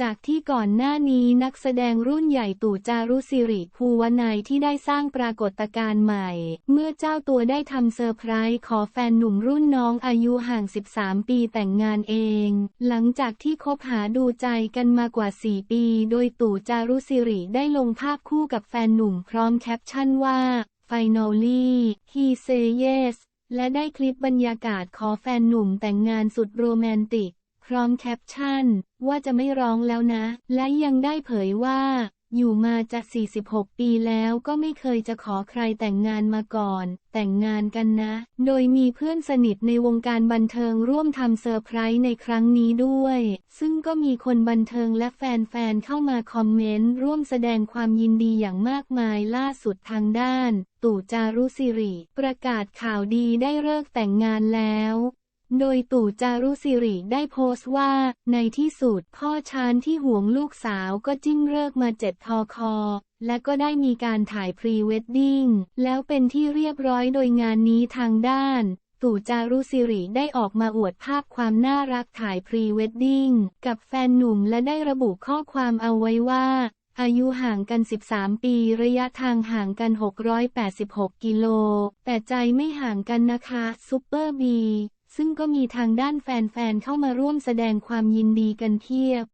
จากที่ก่อนหน้านี้นักแสดงรุ่นใหญ่ตู่จารุสิริภูวนายที่ได้สร้างปรากฏการณ์ใหม่ เมื่อเจ้าตัวได้ทำเซอร์ไพรส์ขอแฟนหนุ่มรุ่นน้องอายุห่าง 13 ปีแต่งงานเอง หลังจากที่คบหาดูใจกันมากว่า 4 ปี โดยตู่จารุสิริได้ลงภาพคู่กับแฟนหนุ่มพร้อมแคปชั่นว่า Finally he say yes และได้คลิปบรรยากาศขอแฟนหนุ่มแต่งงานสุดโรแมนติก พร้อมแคปชั่น ว่าจะไม่ร้องแล้วนะ และยังได้เผยว่า อยู่มาจะ 46 ปีแล้วก็ไม่เคยจะขอใครแต่งงานมาก่อน แต่งงานกันนะ โดยมีเพื่อนสนิทในวงการบันเทิงร่วมทำเซอร์ไพรส์ในครั้งนี้ด้วย ซึ่งก็มีคนบันเทิงและแฟนๆเข้ามาคอมเมนต์ร่วมแสดงความยินดีอย่างมากมายล่าสุดทางด้าน ตู่จารุสิริ ประกาศข่าวดีได้เลิกแต่งงานแล้ว โดยตู่จารุสิริได้โพสต์ว่า ในที่สุดพ่อชานที่ห่วงลูกสาวก็จิ้งเลิกมาเจ็ดทอคอ และก็ได้มีการถ่ายพรีเวดดิ้งแล้วเป็นที่เรียบร้อยโดยงานนี้ทางด้าน ตู่จารุสิริได้ออกมาอวดภาพความน่ารักถ่ายพรีเวดดิ้งกับแฟนหนุ่มและได้ระบุข้อความเอาไว้ว่าอายุห่างกัน 13 ปี ระยะทางห่างกัน 686 กิโล แต่ใจไม่ห่างกันนะคะ ซุปเปอร์บี ซึ่งก็มีทางด้านแฟนๆเข้ามาร่วมแสดงความยินดีกันเพียบ